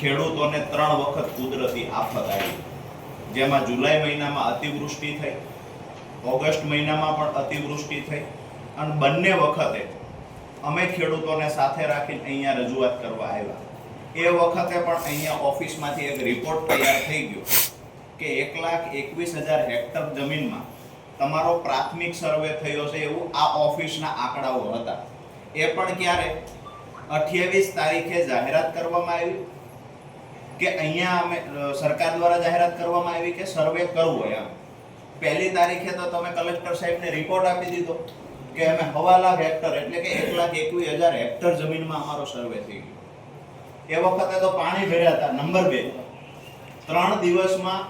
ખેડૂતોને ત્રણ વખત કુદરતી આફત આવી. જેમાં જુલાઈ મહિનામાં અતિવૃષ્ટિ થઈ, ઓગસ્ટ મહિનામાં પણ અતિવૃષ્ટિ થઈ અને બંને વખતે અમે ખેડૂતોને સાથે રાખીને અહીંયા રજૂઆત કરવા આવ્યા. એ વખતે પણ અહીંયા ઓફિસમાંથી એક રિપોર્ટ તૈયાર થઈ ગયો કે એક લાખ એકવીસ હજાર હેક્ટર જમીનમાં તમારો પ્રાથમિક સર્વે થયો છે એવું આ ઓફિસના આંકડાઓ હતા. એ પણ ક્યારે? અઠ્યાવીસ તારીખે જાહેરાત કરવામાં આવી. કે અહીંયા અમે સરકાર દ્વારા જાહેરાત કરવામાં આવી કે સર્વે કરવો એમ. પહેલી તારીખે તો તમે કલેક્ટર સાહેબને રિપોર્ટ આપી દીધો કે અમે હવા લાખ હેક્ટર એટલે કે એક લાખ એકવીસ હજાર હેક્ટર જમીનમાં અમારો સર્વે થઈ ગયો. એ વખતે તો પાણી ભર્યા હતા નંબર બે. ત્રણ દિવસમાં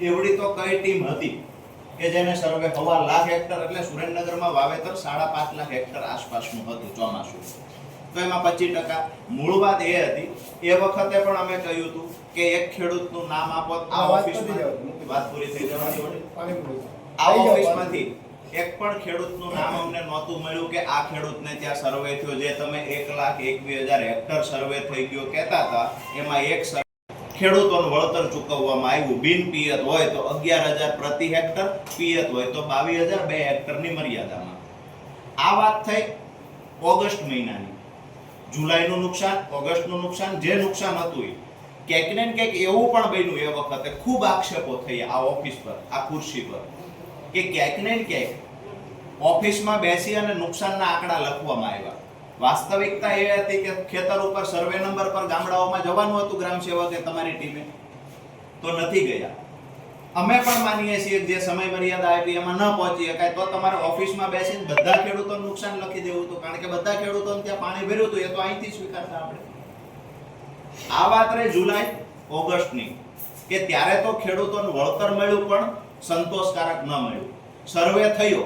એવડી તો કઈ ટીમ હતી કે જેને સર્વે હવા લાખ હેક્ટર એટલે સુરેન્દ્રનગરમાં વાવેતર સાડા પાંચ લાખ હેક્ટર આસપાસનું હતું ચોમાસું. તો એમાં પચીસ ટકા. મૂળ વાત એ હતી. એ વખતે પણ અમે કહ્યું હતું કે એક ખેડૂતનું નામ આપો. આ વાત ઓફિસમાં વાત પૂરી થઈ જવાની. આ ઓફિસમાંથી એક પણ ખેડૂતનું નામ અમને નહોતું મળ્યું કે આ ખેડૂતને ત્યાં સર્વે થયો. જે તમે એક લાખ એકવીસ હજાર હેક્ટર સર્વે થઈ ગયો કહેતા હતા એમાં એક ખેડૂતોનું વળતર ચૂકવવામાં આવ્યું. બિન પિયત હોય તો અગિયાર હજાર પ્રતિ હેક્ટર પિયત હોય તો બાવીસ હજાર બે હેક્ટરની મર્યાદામાં. આ વાત થઈ ઓગસ્ટ મહિનાની. જુલાઈનું નુકસાન, ઓગસ્ટનું નુકસાન, જે નુકસાન હતું એ ક્યાંક ને ક્યાંક એવું પણ બન્યું એ વખતે ખૂબ આક્ષેપો થયા આ ઓફિસ પર, આ ખુરશી પર, કે ક્યાંક ને ક્યાંક ઓફિસમાં બેસી અને નુકસાનના આંકડા લખવામાં આવ્યા. વાસ્તવિકતા એ હતી કે ખેતર ઉપર સર્વે નંબર પર ગામડાઓમાં જવાનું હતું ગ્રામ સેવકે તમારી ટીમે? તો નથી ગયા. અમે પણ માનીએ છીએ જે સમય મર્યાદા આપી એમાં ન પહોંચી શકાય તો તમારે ઓફિસમાં બેસીને બધા ખેડૂતોને નુકસાન લખી દેવું હતું. કારણ કે બધા ખેડૂતોને ત્યાં પાણી ભર્યું હતું, એ તો અહીંથી સ્વીકારતા આપણે. આ વાત રહી જુલાઈ ઓગસ્ટની, કે ત્યારે તો ખેડૂતોને વળતર મળ્યું પણ સંતોષકારક ન મળ્યું. સર્વે થયો,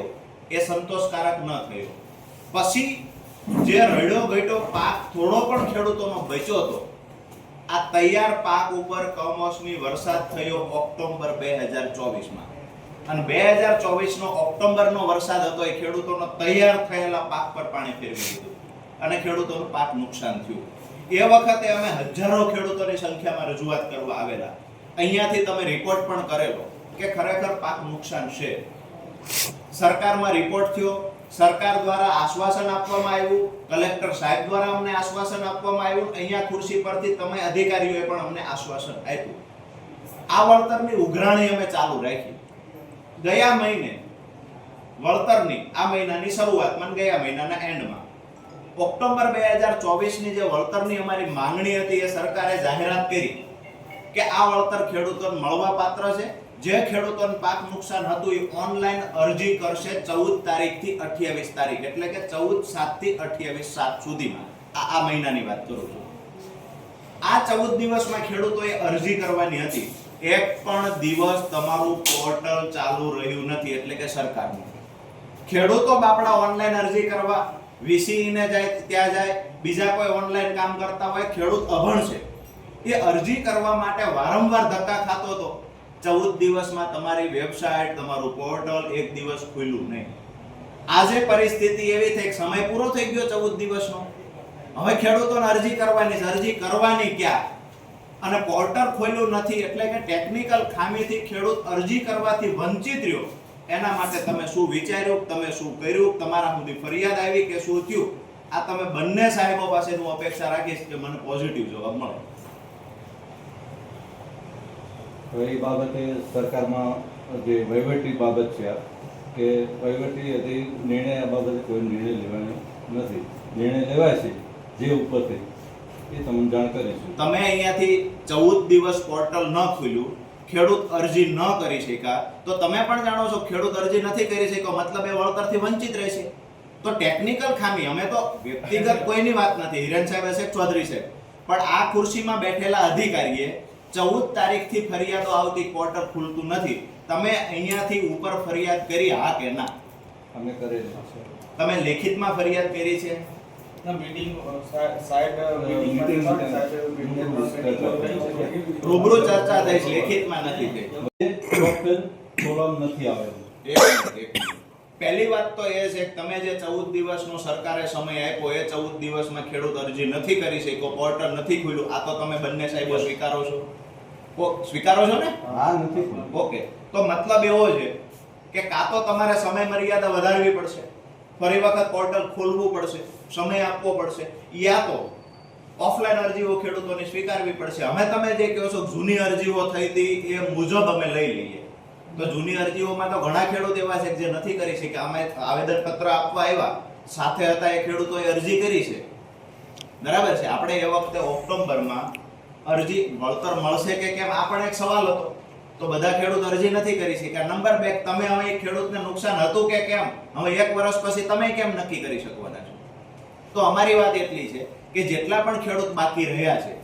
એ સંતોષકારક ન થયો. પછી જે રડ્યો ગયો પાક થોડો પણ ખેડૂતોનો બચ્યો હતો આ તૈયાર પાક ઉપર કમોસમી વરસાદ થયો ઓક્ટોબર બે હજાર ચોવીસમાં. અને બે હજાર ચોવીસનો ઓક્ટોબરનો વરસાદ હતો એ ખેડૂતોનો તૈયાર થયેલા પાક પર પાણી ફેરવી દીધું. અને ખેડૂતોનું પાક નુકસાન થયું. એ વખતે અમે હજારો ખેડૂતોની સંખ્યામાં રજૂઆત કરવા આવેલા. અહીંયાથી તમે રિપોર્ટ પણ કરેલો કે ખરેખર પાક નુકસાન છે. સરકારમાં રિપોર્ટ થયો સરકાર દ્વારા આશ્વાસન આપવામાં આવ્યું, કલેક્ટર સાહેબ દ્વારા અમને આશ્વાસન આપવામાં આવ્યું, અહીંયા ખુરશી પરથી તમે અધિકારીઓએ પણ અમને આશ્વાસન આપ્યું. આ વળતરની ઉઘરાણી અમે ચાલુ રાખી. ગયા મહિને વળતરની, આ મહિનાની શરૂઆતમાં ગયા મહિનાના એન્ડમાં. ઓક્ટોબર બે હજાર ચોવીસની જે વળતરની અમારી માંગણી હતી એ સરકારે જાહેરાત કરી કે આ વળતર ખેડૂતોને મળવા પાત્ર છે. જે ખેડૂતોને પાક નુકસાન હતું એ ઓનલાઈન અરજી કરશે ચૌદ તારીખથી અઠ્યાવીસ તારીખ, એટલે કે ચૌદ સાતથી અઠ્યાવીસ સાત સુધીમાં. આ મહિનાની વાત કરું છું. આ ચૌદ દિવસમાં ખેડૂતોએ અરજી કરવાની હતી. એક પણ દિવસ તમારું પોર્ટલ ચાલુ રહ્યું નથી, એટલે કે સરકારનું. ખેડૂતો બાપડા ઓનલાઈન અરજી કરવા વીસીઈને જાય, ત્યાં જાય, બીજા કોઈ ઓનલાઈન કામ કરતા હોય, ખેડૂત અભણ છે. એ અરજી કરવા માટે વારંવાર ધક્કા ખાતો હતો. ચૌદ દિવસમાં તમારી વેબસાઇટ, તમારું પોર્ટલ એક દિવસ ખુલ્યું નહીં. આજે પરિસ્થિતિ એવી થઈ સમય પૂરો થઈ ગયો ચૌદ દિવસનો. હવે ખેડૂતોને અરજી કરવાની અરજી કરવાની ક્યાં? અને પોર્ટલ ખોલ્યું નથી એટલે કે ટેકનિકલ ખામીથી ખેડૂત અરજી કરવાથી વંચિત રહ્યો. એના માટે તમે શું વિચાર્યું, તમે શું કર્યું? તમારા સુધી ફરિયાદ આવી કે શું થયું? આ તમે બંને સાહેબો પાસે હું અપેક્ષા રાખીશ કે મને પોઝિટિવ જવાબ મળે. તો એ બાબતે સરકારમાં જે વહીવટી બાબત છે કે વહીવટી હજી નિર્ણય આ બાબતે કોઈ નિર્ણય લેવાનો નથી. નિર્ણય લેવાય છે, જે ઉપરથી, એ તમને જાણ કરીશું તમે અહીંયાથી ચૌદ દિવસ પોર્ટલ ન ખુલ્યું, ખેડૂત અરજી ન કરી શક્યા, તો તમે પણ જાણો છો ખેડૂત અરજી નથી કરી શક્યો, મતલબ એ વળતરથી વંચિત રહેશે તો ટેકનિકલ ખામી, અમે તો વ્યક્તિગત કોઈની વાત નથી, હિરેન સાહેબ હશે ચૌધરી સાહેબ. પણ આ ખુરશીમાં બેઠેલા અધિકારીએ ચૌદ તારીખથી ફરિયાદો આવતી ક્વાર્ટર ખુલતું નથી. તમે અહીંયાથી ઉપર ફરિયાદ કરી હા કે ના? અમે કરેલી છે તમે લેખિતમાં ફરિયાદ કરી છે? રૂબરૂ ચર્ચા થઈ લેખિતમાં નથી થઈ. સોફ્ટવેર નથી આવેલું. પહેલી વાત તો એ છે કે તમે જે ચૌદ દિવસનો સરકારે સમય આપ્યો એ ચૌદ દિવસમાં ખેડૂત અરજી નથી કરી શક્યો પોર્ટલ નથી ખુલ્યું. આ તો તમે બંને સાહેબો સ્વીકારો છો. સ્વીકારો છો ને? હા નથી ઓકે. તો મતલબ એવો છે કે કાં તો તમારે સમય મર્યાદા વધારવી પડશે. ફરી વખત પોર્ટલ ખોલવું પડશે સમય આપવો પડશે. યા તો ઓફલાઈન અરજીઓ ખેડૂતોને સ્વીકારવી પડશે. અમે તમે જે કહો છો જૂની અરજીઓ થઈ હતી એ મુજબ અમે લઈ લઈએ. તો જૂની અરજીઓમાં તો ઘણા ખેડૂત એવા છે જે નથી કરી શકે અમે આવેદન પત્ર આપવા આવ્યા. સાથે હતા એ ખેડૂતોએ અરજી કરી છે. બરાબર છે? આપણે એ વખતે ઓક્ટોબરમાં અરજી વળતર મળશે કે કેમ? આ પણ એક સવાલ હતો. તો બધા ખેડૂત અરજી નથી કરી શક્યા. નંબર બે, તમે હવે એ ખેડૂતને નુકસાન હતું કે કેમ? હવે એક વર્ષ પછી તમે કેમ નક્કી કરી શકવાના છો? તો અમારી વાત એટલી છે કે જેટલા પણ ખેડૂત બાકી રહ્યા છે,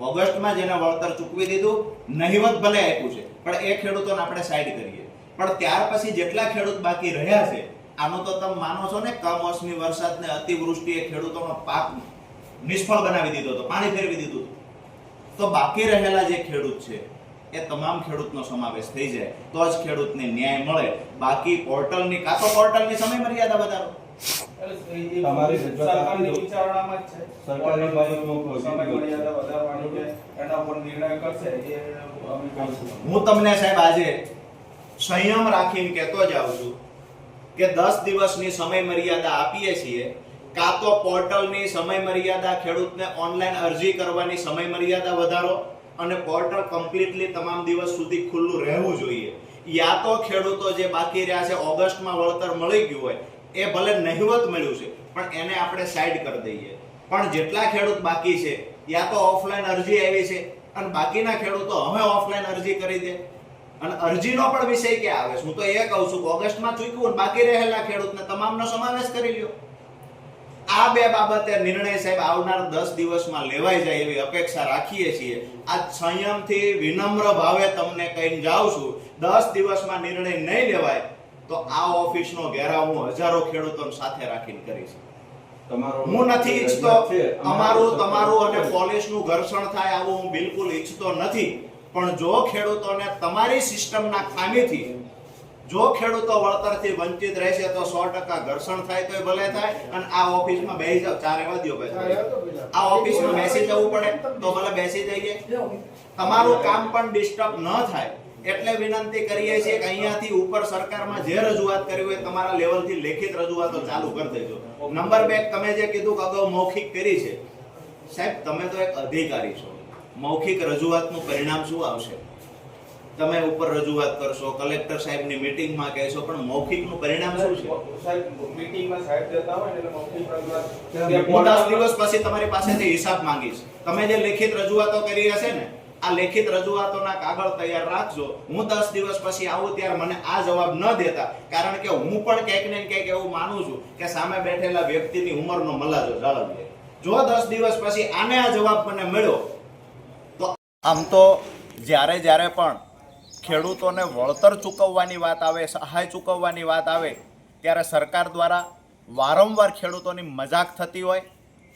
ઓગસ્ટમાં જેને વળતર ચૂકવી દીધું, નહિવત ભલે આપ્યું છે. પણ એ ખેડૂતોને આપણે સાઈડ કરીએ પણ ત્યાર પછી જેટલા ખેડૂત બાકી રહ્યા છે આનો તો તમે માનો છો ને કમોસમી વરસાદને અતિવૃષ્ટિએ ખેડૂતોનો પાક નિષ્ફળ બનાવી દીધો હતો પાણી ફેરવી દીધું તો બાકી રહેલા જે ખેડૂત છે એ તમામ ખેડૂતનો સમાવેશ થઈ જાય તો જ ખેડૂતને ન્યાય મળે બાકી પોર્ટલની કાં તો પોર્ટલની સમય મર્યાદા વધારો તમારી સરકારની વિચારણામાં જ છે. સરકારની બાબતમાં કોઈ સમય મર્યાદા વધારવાની છે એના પર નિર્ણય કરશે એ. હું તમને સાહેબ આજે સંયમ રાખીને કહેતો જાઉં છું કે દસ દિવસની સમય મર્યાદા આપીએ છીએ, કાં તો પોર્ટલની સમય મર્યાદા ખેડૂતને ઓનલાઈન અરજી કરવાની સમય મર્યાદા વધારો અને પોર્ટલ કમ્પ્લીટલી તમામ દિવસ સુધી ખુલ્લું રહેવું જોઈએ. યા તો ખેડૂતો જે બાકી રહ્યા છે, ઓગસ્ટમાં વળતર મળી ગયું હોય, એ ભલે નહિવત મળ્યું છે, પણ એને આપણે સાઈડ કરી દઈએ. પણ જેટલા ખેડૂત બાકી છે, યા તો ઓફલાઈન અરજી આવી છે અને બાકીના ખેડૂતો હવે ઓફલાઈન અરજી કરી દે. અને અરજીનો પણ વિષય ક્યાં આવે? હું તો એ કહું છું કે ઓગસ્ટમાં ચૂક્યું બાકી રહેલા ખેડૂતને તમામનો સમાવેશ કરી લ્યો. આ બે બાબતે નિર્ણય સાહેબ આવનાર દસ દિવસમાં લેવાઈ જાય એવી અપેક્ષા રાખીએ છીએ. આ સંયમથી વિનમ્ર ભાવે તમને કહીને જાઉં છું, દસ દિવસમાં નિર્ણય નહીં લેવાય તો આ ઓફિસનો ઘેરાવ હું હજારો ખેડૂતોની સાથે રાખીને કરીશ. હું નથી ઈચ્છતો અમારું તમારું અને પોલીસનું ઘર્ષણ થાય આવું હું બિલકુલ ઈચ્છતો નથી. પણ જો ખેડૂતોને તમારી સિસ્ટમના ખામીથી જો ખેડૂતો વળતરથી વંચિત રહેશે તો સો ટકા ઘર્ષણ થાય તો ભલે થાય અને આ ઓફિસમાં બેસી જાવ ચારે એવા દ્યો ભાઈ આ ઓફિસમાં બેસી જવું પડે તો ભલે બેસી જઈએ. તમારું કામ પણ ડિસ્ટર્બ ન થાય. એટલે વિનંતી કરીએ છીએ કે અહીંયાથી ઉપર સરકારમાં જે રજૂઆત કરી હોય તમારા લેવલથી લેખિત રજૂઆતો ચાલુ કરી દેજો. નંબર બે તમે જે કીધું કે અગાઉ મૌખિક કરી છે સાહેબ તમે તો એક અધિકારી છો. મૌખિક રજૂઆતનું પરિણામ શું આવશે? તમે ઉપર રજૂઆત કરશો કલેક્ટર સાહેબની મિટિંગમાં કહેશો પણ મૌખિકનું પરિણામ શું છે? સાહેબ મીટિંગમાં સાહેબ જતા હોય એટલે મૌખિક રજૂઆત ત્યાં તે હું દસ પોર્ટલ- દિવસ પછી તમારી પાસેથી હિસાબ માંગીશ. તમે જે લેખિત રજૂઆતો કરી હશે ને આ લેખિત રજૂઆતોના કાગળ તૈયાર રાખજો. હું દસ દિવસ પછી આવું ત્યારે મને આ જવાબ ન દેતા. કારણ કે હું પણ ક્યાંક ને ક્યાંક એવું માનું છું કે સામે બેઠેલા વ્યક્તિની ઉંમરનો મલાજો જાળવીએ. જો દસ દિવસ પછી આને આ જવાબ મને મળ્યો, તો આમ તો જ્યારે જ્યારે પણ ખેડૂતોને વળતર ચૂકવવાની વાત આવે, સહાય ચૂકવવાની વાત આવે, ત્યારે સરકાર દ્વારા વારંવાર ખેડૂતોની મજાક થતી હોય,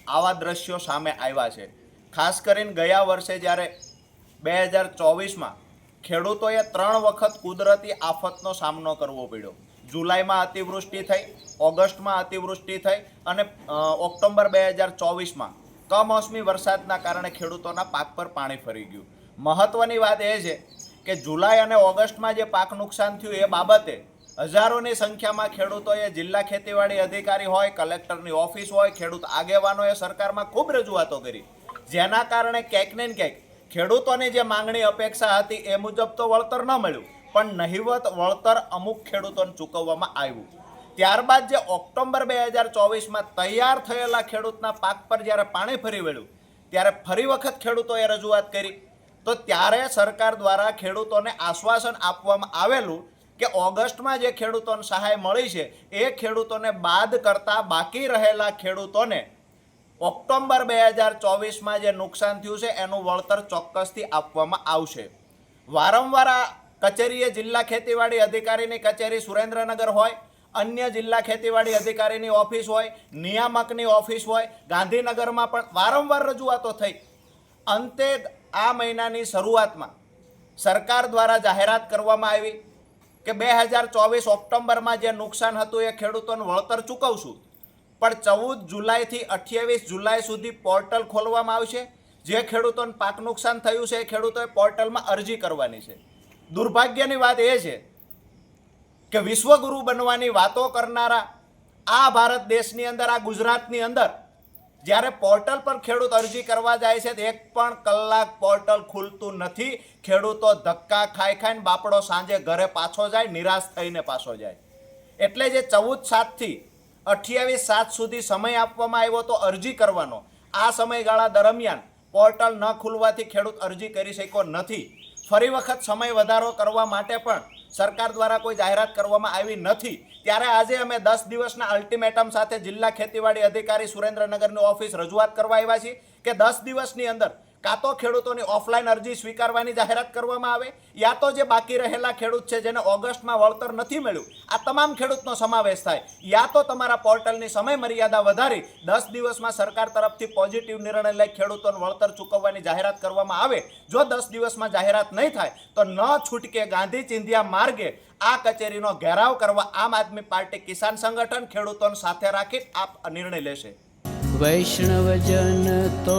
આવા દ્રશ્યો સામે આવ્યા છે. ખાસ કરીને ગયા વર્ષે જ્યારે બે હજાર ચોવીસમાં ખેડૂતોએ ત્રણ વખત કુદરતી આફતનો સામનો કરવો પડ્યો. જુલાઈમાં અતિવૃષ્ટિ થઈ, ઓગસ્ટમાં અતિવૃષ્ટિ થઈ અને ઓક્ટોબર બે હજાર ચોવીસમાં કમોસમી વરસાદના કારણે ખેડૂતોના પાક પર પાણી ફરી ગયું. મહત્વની વાત એ છે કે જુલાઈ અને ઓગસ્ટમાં જે પાક નુકસાન થયું એ બાબતે હજારોની સંખ્યામાં ખેડૂતોએ જિલ્લા ખેતીવાડી અધિકારી હોય, કલેક્ટરની ઓફિસ હોય, ખેડૂત આગેવાનોએ સરકારમાં ખૂબ રજૂઆતો કરી. જેના કારણે ક્યાંક ને ક્યાંક ખેડૂતોની જે માંગણી અપેક્ષા હતી એ મુજબ તો વળતર ન મળ્યું, પણ નહિવત વળતર અમુક ખેડૂતોને ચૂકવવામાં આવ્યું. ત્યારબાદ જે ઓક્ટોબર બે હજાર ચોવીસમાં તૈયાર થયેલા ખેડૂતના પાક પર જ્યારે પાણી ફરી વળ્યું, ત્યારે ફરી વખત ખેડૂતોએ રજૂઆત કરી. તો ત્યારે સરકાર દ્વારા ખેડૂતોને આશ્વાસન આપવામાં આવેલું કે ઓગસ્ટમાં જે ખેડૂતોને સહાય મળી છે, એ ખેડૂતોને બાદ કરતા બાકી રહેલા ખેડૂતોને ઓક્ટોબર બે હજાર ચોવીસમાં જે નુકસાન થયું છે, એનું વળતર ચોક્કસથી આપવામાં આવશે. વારંવાર આ કચેરીએ જિલ્લા ખેતીવાડી અધિકારીની કચેરી સુરેન્દ્રનગર હોય, અન્ય જિલ્લા ખેતીવાડી અધિકારીની ઓફિસ હોય, નિયામકની ઓફિસ હોય, ગાંધીનગરમાં પણ વારંવાર રજૂઆતો થઈ. અંતે આ મહિનાની શરૂઆતમાં સરકાર દ્વારા જાહેરાત કરવામાં આવી કે બે હજાર ચોવીસ ઓક્ટોબરમાં જે નુકસાન હતું એ ખેડૂતોને વળતર ચૂકવશું. પણ ચૌદ જુલાઈથી અઠ્યાવીસ જુલાઈ સુધી પોર્ટલ ખોલવામાં આવશે. જે ખેડૂતોને પાક નુકસાન થયું છે એ ખેડૂતોએ પોર્ટલમાં અરજી કરવાની છે. દુર્ભાગ્યની વાત એ છે કે વિશ્વગુરુ બનવાની વાતો કરનારા આ ભારત દેશની અંદર, આ ગુજરાતની અંદર જ્યારે પોર્ટલ પર ખેડૂત અરજી કરવા જાય છે એક પણ કલાક પોર્ટલ ખુલતું નથી. ખેડૂતો ધક્કા ખાઈ ખાઈને બાપડો સાંજે ઘરે પાછો જાય, નિરાશ થઈને પાછો જાય. એટલે જે ચૌદ સાતથી અઠ્યાવીસ સાત સુધી સમય આપવામાં આવ્યો તો અરજી કરવાનો. આ સમયગાળા દરમિયાન પોર્ટલ ન ખુલવાથી ખેડૂત અરજી કરી શક્યો નથી. ફરી વખત સમય વધારો કરવા માટે પણ સરકાર દ્વારા કોઈ જાહેરાત કરવામાં આવી નથી. ત્યારે આજે અમે દસ દિવસના અલ્ટિમેટમ સાથે જિલ્લા ખેતીવાડી અધિકારી સુરેન્દ્રનગરની ઓફિસ રજૂઆત કરવા આવ્યા છીએ કે દસ દિવસની અંદર કાં તો ખેડૂતોની ઓફલાઈન અરજી સ્વીકારવાની જાહેરાત કરવામાં આવે, યા તો જે બાકી રહેલા ખેડૂત છે જેને ઓગસ્ટમાં વળતર નથી મળ્યું, આ તમામ ખેડૂતનો સમાવેશ થાય. યા તો તમારા પોર્ટલની સમય મર્યાદા વધારી દસ દિવસમાં સરકાર તરફથી પોઝિટિવ નિર્ણય લઈ ખેડૂતોને વળતર ચૂકવવાની જાહેરાત કરવામાં આવે. જો દસ દિવસમાં જાહેરાત નહીં થાય, તો ન છૂટકે ગાંધી ચિંધિયા માર્ગે આ કચેરીનો ઘેરાવ કરવા આમ આદમી પાર્ટી કિસાન સંગઠન ખેડૂતોને સાથે રાખી આ નિર્ણય લેશે. વૈષ્ણવજન તો